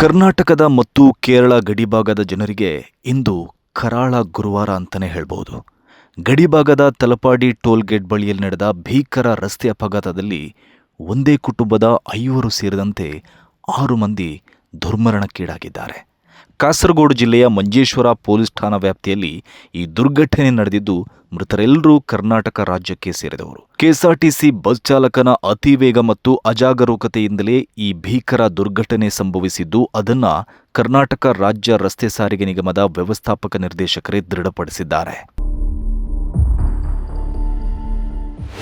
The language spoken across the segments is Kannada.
ಕರ್ನಾಟಕದ ಮತ್ತು ಕೇರಳ ಗಡಿಭಾಗದ ಜನರಿಗೆ ಇಂದು ಕರಾಳ ಗುರುವಾರ ಅಂತಲೇ ಹೇಳ್ಬೋದು. ಗಡಿಭಾಗದ ತಲಪಾಡಿ ಟೋಲ್ ಗೇಟ್ ಬಳಿಯಲ್ಲಿ ನಡೆದ ಭೀಕರ ರಸ್ತೆ ಅಪಘಾತದಲ್ಲಿ ಒಂದೇ ಕುಟುಂಬದ ಐವರು ಸೇರಿದಂತೆ ಆರು ಮಂದಿ ದುರ್ಮರಣಕ್ಕೀಡಾಗಿದ್ದಾರೆ. ಕಾಸರಗೋಡು ಜಿಲ್ಲೆಯ ಮಂಜೇಶ್ವರ ಪೊಲೀಸ್ ಠಾಣಾ ವ್ಯಾಪ್ತಿಯಲ್ಲಿ ಈ ದುರ್ಘಟನೆ ನಡೆದಿದ್ದು ಮೃತರೆಲ್ಲರೂ ಕರ್ನಾಟಕ ರಾಜ್ಯಕ್ಕೆ ಸೇರಿದವರು. ಕೆಎಸ್ಆರ್ಟಿಸಿ ಬಸ್ ಚಾಲಕನ ಅತಿ ವೇಗ ಮತ್ತು ಅಜಾಗರೂಕತೆಯಿಂದಲೇ ಈ ಭೀಕರ ದುರ್ಘಟನೆ ಸಂಭವಿಸಿದ್ದು, ಅದನ್ನ ಕರ್ನಾಟಕ ರಾಜ್ಯ ರಸ್ತೆ ಸಾರಿಗೆ ನಿಗಮದ ವ್ಯವಸ್ಥಾಪಕ ನಿರ್ದೇಶಕರೇ ದೃಢಪಡಿಸಿದ್ದಾರೆ.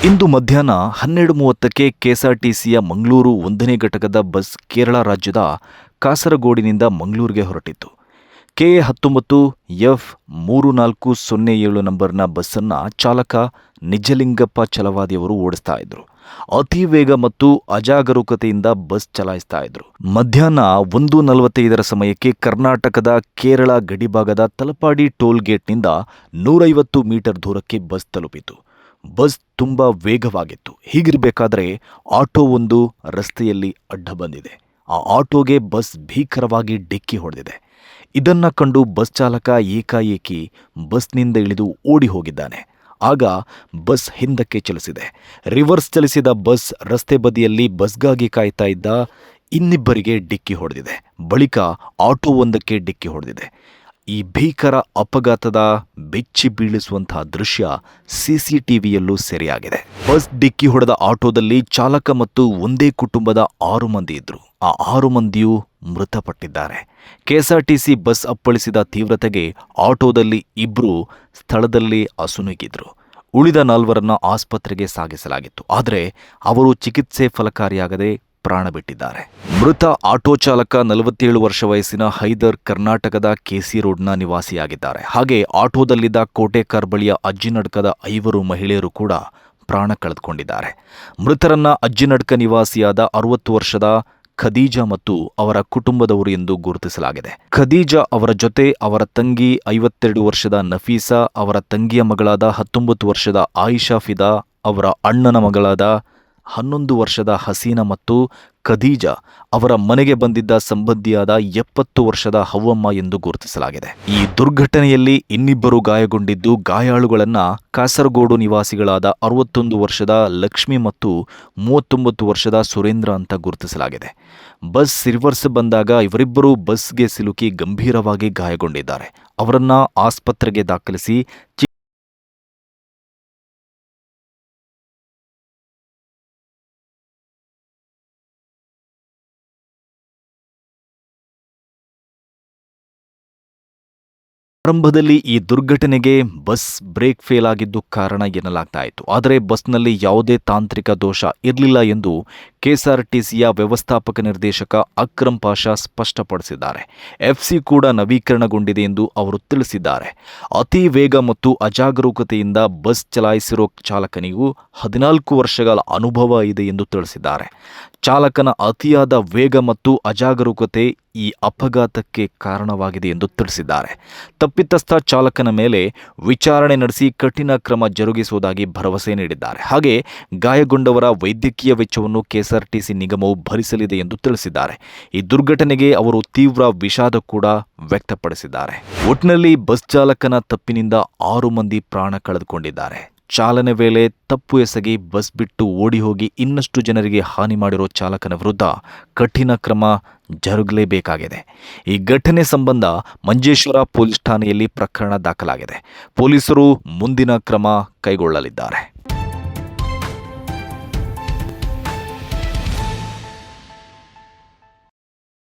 ಇಂದು ಮಧ್ಯಾಹ್ನ ಹನ್ನೆರಡು ಮೂವತ್ತಕ್ಕೆ ಕೆಎಸ್ಆರ್ಟಿಸಿಯ ಮಂಗಳೂರು ಒಂದನೇ ಘಟಕದ ಬಸ್ ಕೇರಳ ರಾಜ್ಯದ ಕಾಸರಗೋಡಿನಿಂದ ಮಂಗಳೂರಿಗೆ ಹೊರಟಿತ್ತು ಕೆಎ ಹತ್ತೊಂಬತ್ತು ಎಫ್ ಮೂರು ನಾಲ್ಕು ಸೊನ್ನೆ ಏಳು ನಂಬರ್ನ ಬಸ್ಸನ್ನು ಚಾಲಕ ನಿಜಲಿಂಗಪ್ಪ ಚಲವಾದಿಯವರು ಓಡಿಸ್ತಾ ಇದ್ರು. ಅತಿ ವೇಗ ಮತ್ತು ಅಜಾಗರೂಕತೆಯಿಂದ ಬಸ್ ಚಲಾಯಿಸ್ತಾ ಇದ್ರು. ಮಧ್ಯಾಹ್ನ ಒಂದು ನಲವತ್ತೈದರ ಸಮಯಕ್ಕೆ ಕರ್ನಾಟಕದ ಕೇರಳ ಗಡಿಭಾಗದ ತಲಪಾಡಿ ಟೋಲ್ ಗೇಟ್ನಿಂದ ನೂರೈವತ್ತು ಮೀಟರ್ ದೂರಕ್ಕೆ ಬಸ್ ತಲುಪಿತು. ಬಸ್ ತುಂಬ ವೇಗವಾಗಿತ್ತು. ಹೀಗಿರಬೇಕಾದ್ರೆ ಆಟೋ ಒಂದು ರಸ್ತೆಯಲ್ಲಿ ಅಡ್ಡ ಬಂದಿದೆ. ಆ ಆಟೋಗೆ ಬಸ್ ಭೀಕರವಾಗಿ ಡಿಕ್ಕಿ ಹೊಡೆದಿದೆ. ಇದನ್ನ ಕಂಡು ಬಸ್ ಚಾಲಕ ಏಕಾಏಕಿ ಬಸ್ನಿಂದ ಇಳಿದು ಓಡಿ ಹೋಗಿದ್ದಾನೆ. ಆಗ ಬಸ್ ಹಿಂದಕ್ಕೆ ಚಲಿಸಿದೆ. ರಿವರ್ಸ್ ಚಲಿಸಿದ ಬಸ್ ರಸ್ತೆ ಬದಿಯಲ್ಲಿ ಬಸ್ಗಾಗಿ ಕಾಯ್ತಾ ಇದ್ದ ಇನ್ನಿಬ್ಬರಿಗೆ ಡಿಕ್ಕಿ ಹೊಡೆದಿದೆ. ಬಳಿಕ ಆಟೋ ಒಂದಕ್ಕೆ ಡಿಕ್ಕಿ ಹೊಡೆದಿದೆ. ಈ ಭೀಕರ ಅಪಘಾತದ ಬೆಚ್ಚಿ ಬೀಳಿಸುವಂತಹ ದೃಶ್ಯ ಸಿಸಿಟಿವಿಯಲ್ಲೂ ಸೆರೆಯಾಗಿದೆ. ಬಸ್ ಡಿಕ್ಕಿ ಹೊಡೆದ ಆಟೋದಲ್ಲಿ ಚಾಲಕ ಮತ್ತು ಒಂದೇ ಕುಟುಂಬದ ಆರು ಮಂದಿ ಇದ್ರು. ಆ ಆರು ಮಂದಿಯೂ ಮೃತಪಟ್ಟಿದ್ದಾರೆ. ಕೆಎಸ್ಆರ್ಟಿಸಿ ಬಸ್ ಅಪ್ಪಳಿಸಿದ ತೀವ್ರತೆಗೆ ಆಟೋದಲ್ಲಿ ಇಬ್ರು ಸ್ಥಳದಲ್ಲಿ ಅಸುನೀಗಿದ್ರು. ಉಳಿದ ನಾಲ್ವರನ್ನ ಆಸ್ಪತ್ರೆಗೆ ಸಾಗಿಸಲಾಗಿತ್ತು. ಆದರೆ ಅವರು ಚಿಕಿತ್ಸೆ ಫಲಕಾರಿಯಾಗದೆ ಪ್ರಾಣ ಬಿಟ್ಟಿದ್ದಾರೆ. ಮೃತ ಆಟೋ ಚಾಲಕ ನಲವತ್ತೇಳು ವರ್ಷ ವಯಸ್ಸಿನ ಹೈದರ್ ಕರ್ನಾಟಕದ ಕೆಸಿ ರೋಡ್ನ ನಿವಾಸಿಯಾಗಿದ್ದಾರೆ. ಹಾಗೆ ಆಟೋದಲ್ಲಿದ್ದ ಕೋಟೆಕಾರ್ ಬಳಿಯ ಅಜ್ಜಿನಡ್ಕದ ಐವರು ಮಹಿಳೆಯರು ಕೂಡ ಪ್ರಾಣ ಕಳೆದುಕೊಂಡಿದ್ದಾರೆ. ಮೃತರನ್ನ ಅಜ್ಜಿನಡ್ಕ ನಿವಾಸಿಯಾದ ಅರವತ್ತು ವರ್ಷದ ಖದೀಜಾ ಮತ್ತು ಅವರ ಕುಟುಂಬದವರು ಎಂದು ಗುರುತಿಸಲಾಗಿದೆ. ಖದೀಜಾ ಅವರ ಜೊತೆ ಅವರ ತಂಗಿ ಐವತ್ತೆರಡು ವರ್ಷದ ನಫೀಸಾ, ಅವರ ತಂಗಿಯ ಮಗಳಾದ ಹತ್ತೊಂಬತ್ತು ವರ್ಷದ ಆಯಿಷಾ ಫಿದಾ, ಅವರ ಅಣ್ಣನ ಮಗಳಾದ ಹನ್ನೊಂದು ವರ್ಷದ ಹಸೀನಾ ಮತ್ತು ಖದೀಜಾ ಅವರ ಮನೆಗೆ ಬಂದಿದ್ದ ಸಂಬಂಧಿಯಾದ ಎಪ್ಪತ್ತು ವರ್ಷದ ಹವ್ವಮ್ಮ ಎಂದು ಗುರುತಿಸಲಾಗಿದೆ. ಈ ದುರ್ಘಟನೆಯಲ್ಲಿ ಇನ್ನಿಬ್ಬರು ಗಾಯಗೊಂಡಿದ್ದು ಗಾಯಾಳುಗಳನ್ನ ಕಾಸರಗೋಡು ನಿವಾಸಿಗಳಾದ ಅರವತ್ತೊಂದು ವರ್ಷದ ಲಕ್ಷ್ಮಿ ಮತ್ತು ಮೂವತ್ತೊಂಬತ್ತು ವರ್ಷದ ಸುರೇಂದ್ರ ಅಂತ ಗುರುತಿಸಲಾಗಿದೆ. ಬಸ್ ರಿವರ್ಸ್ ಬಂದಾಗ ಇವರಿಬ್ಬರು ಬಸ್ಗೆ ಸಿಲುಕಿ ಗಂಭೀರವಾಗಿ ಗಾಯಗೊಂಡಿದ್ದಾರೆ. ಅವರನ್ನ ಆಸ್ಪತ್ರೆಗೆ ದಾಖಲಿಸಿ ಆರಂಭದಲ್ಲಿ ಈ ದುರ್ಘಟನೆಗೆ ಬಸ್ ಬ್ರೇಕ್ ಫೇಲ್ ಆಗಿದ್ದು ಕಾರಣ ಎನ್ನಲಾಗ್ತಾ ಇತ್ತು. ಆದರೆ ಬಸ್ನಲ್ಲಿ ಯಾವುದೇ ತಾಂತ್ರಿಕ ದೋಷ ಇರಲಿಲ್ಲ ಎಂದು ಕೆಎಸ್ಆರ್ಟಿಸಿಯ ವ್ಯವಸ್ಥಾಪಕ ನಿರ್ದೇಶಕ ಅಕ್ರಮ್ ಪಾಷಾ ಸ್ಪಷ್ಟಪಡಿಸಿದ್ದಾರೆ. ಎಫ್ಸಿ ಕೂಡ ನವೀಕರಣಗೊಂಡಿದೆ ಎಂದು ಅವರು ತಿಳಿಸಿದ್ದಾರೆ. ಅತಿ ವೇಗ ಮತ್ತು ಅಜಾಗರೂಕತೆಯಿಂದ ಬಸ್ ಚಲಾಯಿಸಿರೋ ಚಾಲಕನಿಗೂ ಹದಿನಾಲ್ಕು ವರ್ಷಗಳ ಅನುಭವ ಇದೆ ಎಂದು ತಿಳಿಸಿದ್ದಾರೆ. ಚಾಲಕನ ಅತಿಯಾದ ವೇಗ ಮತ್ತು ಅಜಾಗರೂಕತೆ ಈ ಅಪಘಾತಕ್ಕೆ ಕಾರಣವಾಗಿದೆ ಎಂದು ತಿಳಿಸಿದ್ದಾರೆ. ತಪ್ಪಿತಸ್ಥ ಚಾಲಕನ ಮೇಲೆ ವಿಚಾರಣೆ ನಡೆಸಿ ಕಠಿಣ ಕ್ರಮ ಜರುಗಿಸುವುದಾಗಿ ಭರವಸೆ ನೀಡಿದ್ದಾರೆ. ಹಾಗೆ ಗಾಯಗೊಂಡವರ ವೈದ್ಯಕೀಯ ವೆಚ್ಚವನ್ನು ಕೆಎಸ್ಆರ್ಟಿಸಿ ನಿಗಮವು ಭರಿಸಲಿದೆ ಎಂದು ತಿಳಿಸಿದ್ದಾರೆ. ಈ ದುರ್ಘಟನೆಗೆ ಅವರು ತೀವ್ರ ವಿಷಾದ ಕೂಡ ವ್ಯಕ್ತಪಡಿಸಿದ್ದಾರೆ. ಒಟ್ಟಿನಲ್ಲಿ ಬಸ್ ಚಾಲಕನ ತಪ್ಪಿನಿಂದ ಆರು ಮಂದಿ ಪ್ರಾಣ ಕಳೆದುಕೊಂಡಿದ್ದಾರೆ. ಚಾಲನೆ ವೇಳೆ ತಪ್ಪು ಎಸಗಿ ಬಸ್ ಬಿಟ್ಟು ಓಡಿ ಹೋಗಿ ಇನ್ನಷ್ಟು ಜನರಿಗೆ ಹಾನಿ ಮಾಡಿರೋ ಚಾಲಕನ ವಿರುದ್ಧ ಕಠಿಣ ಕ್ರಮ ಜರುಗಲೇಬೇಕಾಗಿದೆ. ಈ ಘಟನೆ ಸಂಬಂಧ ಮಂಜೇಶ್ವರ ಪೊಲೀಸ್ ಠಾಣೆಯಲ್ಲಿ ಪ್ರಕರಣ ದಾಖಲಾಗಿದೆ. ಪೊಲೀಸರು ಮುಂದಿನ ಕ್ರಮ ಕೈಗೊಳ್ಳಲಿದ್ದಾರೆ.